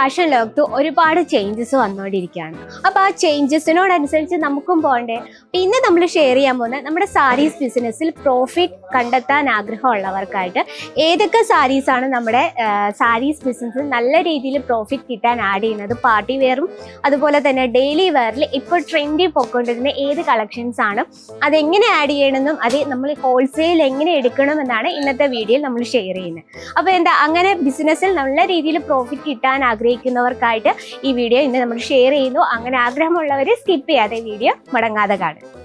Fashion ലോകത്ത് ഒരുപാട് changes വന്നുകൊണ്ടിരിക്കുകയാണ് അപ്പോൾ ആ ചേഞ്ചസിനോടനുസരിച്ച് നമുക്കും പോകണ്ടേ പിന്നെ നമ്മൾ ഷെയർ ചെയ്യാൻ പോകുന്നത് നമ്മുടെ സാരീസ് ബിസിനസ്സിൽ പ്രോഫിറ്റ് കണ്ടെത്താൻ ആഗ്രഹമുള്ളവർക്കായിട്ട് ഏതൊക്കെ സാരീസാണ് നമ്മുടെ സാരീസ് ബിസിനസ്സിൽ നല്ല രീതിയിൽ പ്രോഫിറ്റ് കിട്ടാൻ ആഡ് ചെയ്യുന്നത്? പാർട്ടി വെയറും അതുപോലെ തന്നെ ഡെയിലി വെയറിൽ ഇപ്പോൾ ട്രെൻഡിൽ പോയിക്കൊണ്ടിരുന്ന ഏത് കളക്ഷൻസ് ആണ്? അതെങ്ങനെ ആഡ് ചെയ്യണമെന്നും അത് നമ്മൾ ഹോൾസെയിൽ എങ്ങനെ എടുക്കണമെന്നാണ് ഇന്നത്തെ വീഡിയോയിൽ നമ്മൾ ഷെയർ ചെയ്യുന്നത്. അപ്പോൾ എന്താ അങ്ങനെ ബിസിനസ്സിൽ നല്ല രീതിയിൽ പ്രോഫിറ്റ് കിട്ടാൻ ആഗ്രഹിക്കുന്നവർക്കായിട്ട് ഈ വീഡിയോ ഇന്ന് നമ്മൾ ഷെയർ ചെയ്യുന്നു. അങ്ങനെ ആഗ്രഹമുള്ളവർ സ്കിപ്പ് ചെയ്യാതെ വീഡിയോ മടങ്ങാതെ കാണും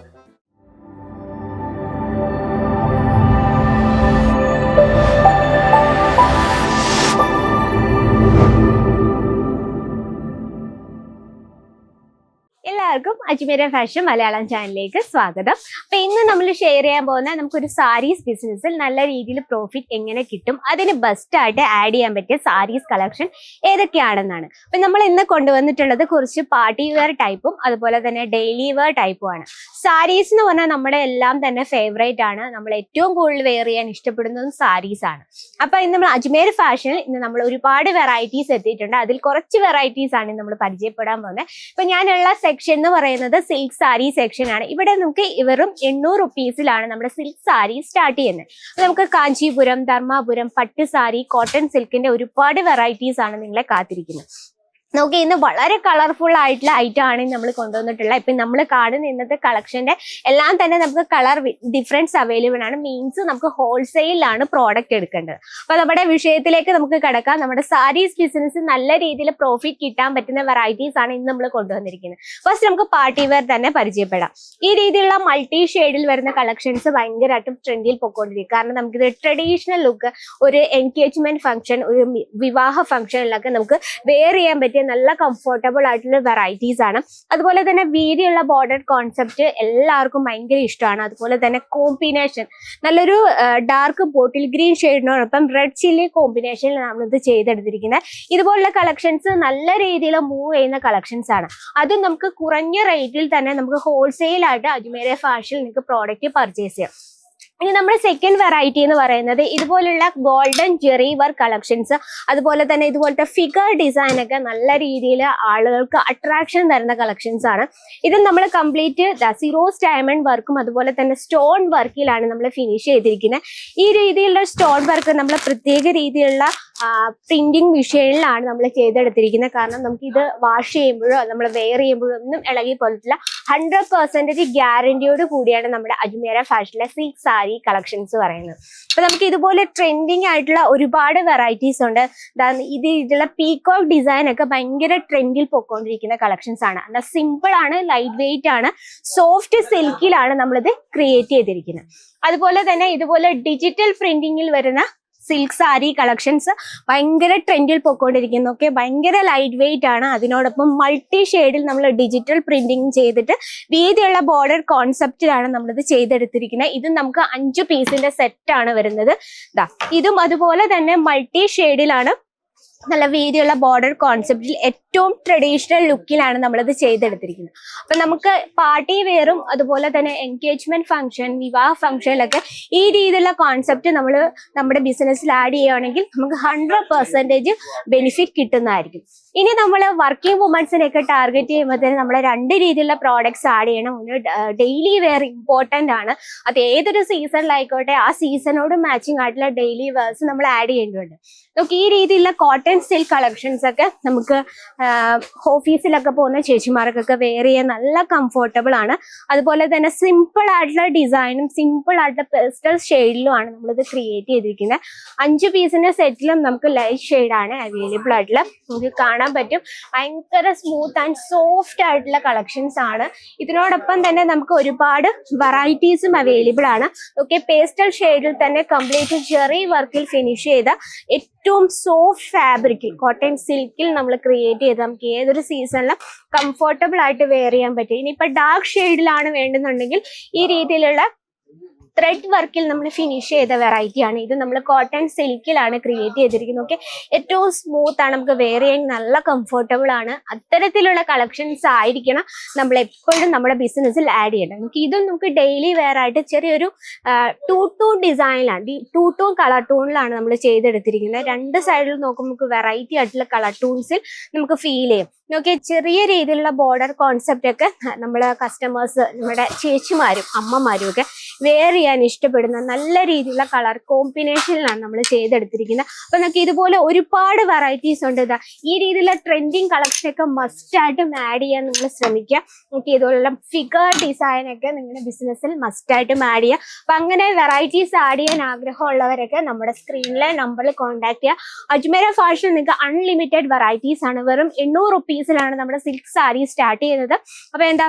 അജ്മീര ഫാഷൻ മലയാളം ചാനലിലേക്ക് സ്വാഗതം. അപ്പൊ ഇന്ന് നമ്മൾ ഷെയർ ചെയ്യാൻ പോകുന്ന നമുക്കൊരു സാരീസ് ബിസിനസ്സിൽ നല്ല രീതിയിൽ പ്രോഫിറ്റ് എങ്ങനെ കിട്ടും അതിന് ബെസ്റ്റ് ആയിട്ട് ആഡ് ചെയ്യാൻ പറ്റിയ സാരീസ് കളക്ഷൻ ഏതൊക്കെയാണെന്നാണ്. അപ്പൊ നമ്മൾ ഇന്ന് കൊണ്ടുവന്നിട്ടുള്ളത് കുറച്ച് പാർട്ടി വെയർ ടൈപ്പും അതുപോലെ തന്നെ ഡെയിലി വെയർ ടൈപ്പും ആണ്. സാരീസ് എന്ന് പറഞ്ഞാൽ നമ്മുടെ എല്ലാം തന്നെ ഫേവറേറ്റ് ആണ്. നമ്മൾ ഏറ്റവും കൂടുതൽ വെയർ ചെയ്യാൻ ഇഷ്ടപ്പെടുന്നതും സാരീസ് ആണ്. അപ്പൊ ഇന്ന് നമ്മൾ അജ്മീർ ഫാഷനിൽ ഇന്ന് നമ്മൾ ഒരുപാട് വെറൈറ്റീസ് എത്തിയിട്ടുണ്ട്. അതിൽ കുറച്ച് വെറൈറ്റീസ് ആണ് നമ്മൾ പരിചയപ്പെടാൻ പോകുന്നത്. ഇപ്പൊ ഞാനുള്ള സെക്ഷൻ എന്ന് പറയുന്നത് സിൽക്ക് സാരി സെക്ഷൻ ആണ്. ഇവിടെ നമുക്ക് വെറും എണ്ണൂറ് റുപ്പീസിലാണ് നമ്മുടെ സിൽക്ക് സാരി സ്റ്റാർട്ട് ചെയ്യുന്നത്. നമുക്ക് കാഞ്ചീപുരം ധർമാപുരം പട്ട് സാരി കോട്ടൺ സിൽക്കിന്റെ ഒരുപാട് വെറൈറ്റീസ് ആണ് നിങ്ങളെ കാത്തിരിക്കുന്നത്. നമുക്ക് ഇന്ന് വളരെ കളർഫുൾ ആയിട്ടുള്ള ഐറ്റം ആണ് നമ്മൾ കൊണ്ടുവന്നിട്ടുള്ളത്. ഇപ്പൊ നമ്മൾ കാണുന്ന ഇന്നത്തെ കളക്ഷന്റെ എല്ലാം തന്നെ നമുക്ക് കളർ ഡിഫറൻസ് അവൈലബിൾ ആണ്. മീൻസ് നമുക്ക് ഹോൾസെയിലാണ് പ്രോഡക്റ്റ് എടുക്കേണ്ടത്. അപ്പോൾ നമ്മുടെ വിഷയത്തിലേക്ക് നമുക്ക് കിടക്കാം. നമ്മുടെ സാരീസ് ബിസിനസ് നല്ല രീതിയിൽ പ്രോഫിറ്റ് കിട്ടാൻ പറ്റുന്ന വെറൈറ്റീസ് ആണ് ഇന്ന് നമ്മൾ കൊണ്ടുവന്നിരിക്കുന്നത്. ഫസ്റ്റ് നമുക്ക് പാർട്ടി വെയർ തന്നെ പരിചയപ്പെടാം. ഈ രീതിയിലുള്ള മൾട്ടി ഷെയ്ഡിൽ വരുന്ന കളക്ഷൻസ് ഭയങ്കരമായിട്ടും ട്രെൻഡിൽ പൊക്കോണ്ടിരിക്കും. കാരണം നമുക്കിത് ട്രഡീഷണൽ ലുക്ക് ഒരു എൻഗേജ്മെന്റ് ഫംഗ്ഷൻ ഒരു വിവാഹ ഫംഗ്ഷനിലൊക്കെ നമുക്ക് വെയർ ചെയ്യാൻ പറ്റിയ നല്ല കംഫർട്ടബിൾ ആയിട്ടുള്ള വെറൈറ്റീസ് ആണ്. അതുപോലെ തന്നെ വീതിയുള്ള ബോർഡർ കോൺസെപ്റ്റ് എല്ലാവർക്കും ഭയങ്കര ഇഷ്ടമാണ്. അതുപോലെ തന്നെ കോമ്പിനേഷൻ നല്ലൊരു ഡാർക്ക് ബോട്ടിൽ ഗ്രീൻ ഷെയ്ഡിനോടൊപ്പം റെഡ് ചില്ലി കോമ്പിനേഷനിൽ നമ്മളിത് ചെയ്തെടുത്തിരിക്കുന്നത് ഇതുപോലുള്ള കളക്ഷൻസ് നല്ല രീതിയിൽ മൂവ് ചെയ്യുന്ന കളക്ഷൻസ് ആണ്. അതും നമുക്ക് കുറഞ്ഞ റേറ്റിൽ തന്നെ നമുക്ക് ഹോൾസെയിൽ ആയിട്ട് അജ്മേര ഫാഷനിൽ നിങ്ങൾക്ക് പ്രോഡക്റ്റ് പർച്ചേസ് ചെയ്യാം. ഇനി നമ്മുടെ സെക്കൻഡ് വെറൈറ്റി എന്ന് പറയുന്നത് ഇതുപോലുള്ള ഗോൾഡൻ ജെറി വർ കളക്ഷൻസ് അതുപോലെ തന്നെ ഇതുപോലത്തെ ഫിഗർ ഡിസൈൻ ഒക്കെ നല്ല രീതിയിൽ ആളുകൾക്ക് അട്രാക്ഷൻ തരുന്ന കളക്ഷൻസ് ആണ്. ഇത് നമ്മൾ കംപ്ലീറ്റ് സിറോസ് ഡയമണ്ട് വർക്കും അതുപോലെ തന്നെ സ്റ്റോൺ വർക്കിലാണ് നമ്മൾ ഫിനിഷ് ചെയ്തിരിക്കുന്നത്. ഈ രീതിയിലുള്ള സ്റ്റോൺ വർക്ക് നമ്മൾ പ്രത്യേക രീതിയിലുള്ള പ്രിന്റിംഗ് മെഷീനിലാണ് നമ്മൾ ചെയ്തെടുത്തിരിക്കുന്നത്. കാരണം നമുക്ക് ഇത് വാഷ് ചെയ്യുമ്പോഴോ നമ്മൾ വെയർ ചെയ്യുമ്പോഴോ ഒന്നും ഇളകി പോലത്തില്ല ഹൺഡ്രഡ് പെർസെന്റേജ് ഗ്യാരണ്ടിയോട് കൂടിയാണ് നമ്മുടെ അജ്മേര ഫാഷനിലെ സിൽക്ക് സാരി കളക്ഷൻസ് പറയുന്നത്. അപ്പൊ നമുക്ക് ഇതുപോലെ ട്രെൻഡിങ് ആയിട്ടുള്ള ഒരുപാട് വെറൈറ്റീസ് ഉണ്ട്. ഇത് ഇതിലുള്ള പീകോക്ക് ഡിസൈൻ ഒക്കെ ഭയങ്കര ട്രെൻഡിൽ പൊക്കോണ്ടിരിക്കുന്ന കളക്ഷൻസ് ആണ്. എന്നാൽ സിമ്പിൾ ആണ് ലൈറ്റ് വെയിറ്റ് ആണ് സോഫ്റ്റ് സിൽക്കിലാണ് നമ്മളിത് ക്രിയേറ്റ് ചെയ്തിരിക്കുന്നത്. അതുപോലെ തന്നെ ഇതുപോലെ ഡിജിറ്റൽ പ്രിന്റിങ്ങിൽ വരുന്ന സിൽക്ക് സാരി കളക്ഷൻസ് ഭയങ്കര ട്രെൻഡിൽ പൊക്കോണ്ടിരിക്കുന്നു. ഓക്കെ ഭയങ്കര ലൈറ്റ് വെയിറ്റ് ആണ്. അതിനോടൊപ്പം മൾട്ടി ഷെയ്ഡിൽ നമ്മൾ ഡിജിറ്റൽ പ്രിന്റിങ് ചെയ്തിട്ട് വീതിയുള്ള ബോർഡർ കോൺസെപ്റ്റിലാണ് നമ്മളിത് ചെയ്തെടുത്തിരിക്കുന്നത്. ഇത് നമുക്ക് അഞ്ച് പീസിന്റെ സെറ്റ് ആണ് വരുന്നത്. ഇതും അതുപോലെ തന്നെ മൾട്ടി ഷെയ്ഡിലാണ് നല്ല വീതിയുള്ള ബോർഡർ കോൺസെപ്റ്റിൽ ഏറ്റവും ട്രഡീഷണൽ ലുക്കിലാണ് നമ്മളിത് ചെയ്തെടുത്തിരിക്കുന്നത്. അപ്പൊ നമുക്ക് പാർട്ടി വെയറും അതുപോലെ തന്നെ എൻഗേജ്മെന്റ് ഫംഗ്ഷൻ വിവാഹ ഫംഗ്ഷനിലൊക്കെ ഈ രീതിയിലുള്ള കോൺസെപ്റ്റ് നമ്മൾ നമ്മുടെ ബിസിനസ്സിൽ ആഡ് ചെയ്യുകയാണെങ്കിൽ നമുക്ക് ഹൺഡ്രഡ് പെർസെന്റേജ് ബെനിഫിറ്റ് കിട്ടുന്നതായിരിക്കും. ഇനി നമ്മൾ വർക്കിംഗ് വുമൻസിനെയൊക്കെ ടാർഗറ്റ് ചെയ്യുമ്പോഴത്തേന് നമ്മൾ രണ്ട് രീതിയിലുള്ള പ്രോഡക്ട്സ് ആഡ് ചെയ്യണം. ഒന്ന് ഡെയിലി വെയർ ഇമ്പോർട്ടന്റ് ആണ്. അത് ഏതൊരു സീസണിലായിക്കോട്ടെ ആ സീസണോട് മാച്ചിങ് ആയിട്ടുള്ള ഡെയിലി വെയർസ് നമ്മൾ ആഡ് ചെയ്യേണ്ടതുണ്ട്. നമുക്ക് ഈ രീതിയിലുള്ള കോട്ടൺ സിൽക്ക് കളക്ഷൻസ് ഒക്കെ നമുക്ക് ഓഫീസിലൊക്കെ പോകുന്ന ചേച്ചിമാർക്കൊക്കെ വെയർ ചെയ്യാൻ നല്ല കംഫർട്ടബിൾ ആണ്. അതുപോലെ തന്നെ സിമ്പിൾ ആയിട്ടുള്ള ഡിസൈനും സിമ്പിൾ ആയിട്ടുള്ള പേസ്റ്റൽ ഷെയ്ഡിലുമാണ് നമ്മളിത് ക്രിയേറ്റ് ചെയ്തിരിക്കുന്നത്. അഞ്ച് പീസിന്റെ സെറ്റിലും നമുക്ക് ലൈറ്റ് ഷെയ്ഡാണ് അവൈലബിൾ ആയിട്ടുള്ള. നമുക്ക് കാണാൻ പറ്റും. ഭയങ്കര സ്മൂത്ത് ആൻഡ് സോഫ്റ്റ് ആയിട്ടുള്ള കളക്ഷൻസ് ആണ്. ഇതിനോടൊപ്പം തന്നെ നമുക്ക് ഒരുപാട് വെറൈറ്റീസും അവൈലബിൾ ആണ്. ഓക്കെ പേസ്റ്റൽ ഷെയ്ഡിൽ തന്നെ കംപ്ലീറ്റ് ചെറിയ വർക്കിൽ ഫിനിഷ് ചെയ്ത ഏറ്റവും സോഫ്റ്റ് ഫാബ്രിക്കിൽ കോട്ടൺ സിൽക്കിൽ നമ്മൾ ക്രിയേറ്റ് ചെയ്ത് നമുക്ക് ഏതൊരു സീസണിലും കംഫർട്ടബിൾ ആയിട്ട് വെയർ ചെയ്യാൻ പറ്റും. ഇനിയിപ്പോൾ ഡാർക്ക് ഷെയ്ഡിലാണ് വേണ്ടെന്നുണ്ടെങ്കിൽ ഈ രീതിയിലുള്ള ത്രെഡ് വർക്കിൽ നമ്മൾ ഫിനിഷ് ചെയ്ത വെറൈറ്റി ആണ്. ഇത് നമ്മൾ കോട്ടൺ സിൽക്കിലാണ് ക്രിയേറ്റ് ചെയ്തിരിക്കുന്നത്. ഓക്കെ ഏറ്റവും സ്മൂത്ത് ആണ്. നമുക്ക് വെയർ ചെയ്യാൻ നല്ല കംഫർട്ടബിൾ ആണ്. അത്തരത്തിലുള്ള കളക്ഷൻസ് ആയിരിക്കണം നമ്മൾ എപ്പോഴും നമ്മുടെ ബിസിനസ്സിൽ ആഡ് ചെയ്യേണ്ടത്. നമുക്ക് ഇതും നമുക്ക് ഡെയിലി വെയർ ആയിട്ട് ചെറിയൊരു ടൂ ടൂൺ ഡിസൈനിലാണ് ടൂ ടൂൺ കളർ ടൂണിലാണ് നമ്മൾ ചെയ്തെടുത്തിരിക്കുന്നത്. രണ്ട് സൈഡിൽ നോക്കുമ്പോൾ നമുക്ക് വെറൈറ്റി ആയിട്ടുള്ള കളർ ടൂൺസിൽ നമുക്ക് ഫീൽ ചെയ്യും. നോക്കിയ ചെറിയ രീതിയിലുള്ള ബോർഡർ കോൺസെപ്റ്റ് ഒക്കെ നമ്മളെ കസ്റ്റമേഴ്സ് നമ്മുടെ ചേച്ചിമാരും അമ്മമാരും ഒക്കെ വെയർ ചെയ്യാൻ ഇഷ്ടപ്പെടുന്ന നല്ല രീതിയിലുള്ള കളർ കോമ്പിനേഷനിലാണ് നമ്മൾ ചെയ്തെടുത്തിരിക്കുന്നത്. അപ്പൊ നമുക്ക് ഇതുപോലെ ഒരുപാട് വെറൈറ്റീസ് ഉണ്ട് ഇതാ ഈ രീതിയിലുള്ള ട്രെൻഡിങ് കളക്ഷൻ ഒക്കെ മസ്റ്റ് ആയിട്ടും ആഡ് ചെയ്യാൻ നിങ്ങൾ ശ്രമിക്കുക. നമുക്ക് ഇതുപോലുള്ള ഫിഗർ ഡിസൈൻ ഒക്കെ നിങ്ങളുടെ ബിസിനസ്സിൽ മസ്റ്റ് ആയിട്ടും ആഡ് ചെയ്യുക. അപ്പൊ അങ്ങനെ വെറൈറ്റീസ് ആഡ് ചെയ്യാൻ ആഗ്രഹമുള്ളവരൊക്കെ നമ്മുടെ സ്ക്രീനിലെ നമ്പറിൽ കോൺടാക്ട് ചെയ്യുക. അജ്മേര ഫാഷൻ നിങ്ങൾക്ക് അൺലിമിറ്റഡ് വെറൈറ്റീസ് ആണ്. വെറും എണ്ണൂറ് റുപ്പീസിലാണ് നമ്മുടെ സിൽക്ക് സാരി സ്റ്റാർട്ട് ചെയ്യുന്നത്. അപ്പൊ എന്താ?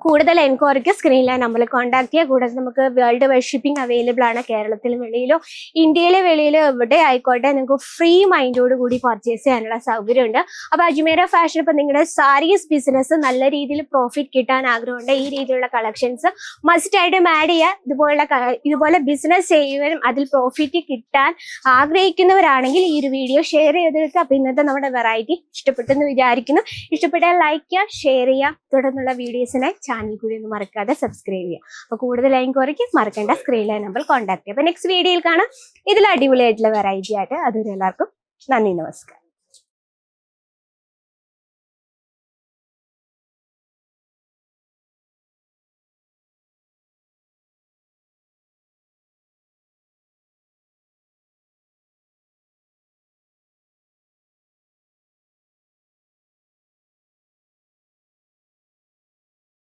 കൂടുതൽ എൻക്വയറിക്ക് സ്ക്രീനിലെ നമ്പറിൽ കോൺടാക്ട് ചെയ്യുക കൂടാതെ നമുക്ക് വേൾഡ് വൈഡ് ഷിപ്പിംഗ് അവൈലബിൾ ആണ് കേരളത്തിൽ വെളിയിലോ. ഇന്ത്യയിലെ വെളിയിലോ എവിടെ ആയിക്കോട്ടെ നിങ്ങൾക്ക് ഫ്രീ മൈൻഡോട് കൂടി പർച്ചേസ് ചെയ്യാനുള്ള സൗകര്യമുണ്ട്. അപ്പോൾ അജ്മേര ഫാഷൻ ഇപ്പൊ നിങ്ങളുടെ സാരീസ് ബിസിനസ് നല്ല രീതിയിൽ പ്രോഫിറ്റ് കിട്ടാൻ ആഗ്രഹമുണ്ട്. ഈ രീതിയിലുള്ള കളക്ഷൻസ് മസ്റ്റ് ആയിട്ടും ആഡ് ചെയ്യുക ഇതുപോലുള്ള ക- ഇതുപോലെ ബിസിനസ് ചെയ്യുവാനും അതിൽ പ്രോഫിറ്റ് കിട്ടാൻ ആഗ്രഹിക്കുന്നവരാണെങ്കിൽ ഈ ഒരു വീഡിയോ ഷെയർ ചെയ്തെടുക്കുക. അപ്പോൾ ഇന്നത്തെ നമ്മുടെ വെറൈറ്റി ഇഷ്ടപ്പെട്ടെന്ന് വിചാരിക്കുന്നു. ഇഷ്ടപ്പെട്ടാൽ ലൈക്ക് ചെയ്യുക ഷെയർ ചെയ്യുക. തുടർന്നുള്ള വീഡിയോസിനായി ചാനൽ കൂടി ഒന്ന് മറക്കാതെ സബ്സ്ക്രൈബ് ചെയ്യുക അപ്പോൾ കൂടുതൽ കുറയ്ക്ക് മറക്കേണ്ട സ്ക്രീനിലെ നമ്പർ കോൺടാക്ട് ചെയ്യുക അപ്പോൾ നെക്സ്റ്റ് വീഡിയോയിൽ കാണാം. ഇതിൽ അടിപൊളിയായിട്ടുള്ള വെറൈറ്റി ആയിട്ട്. അതുവരെ എല്ലാവർക്കും നന്ദി നമസ്കാരം.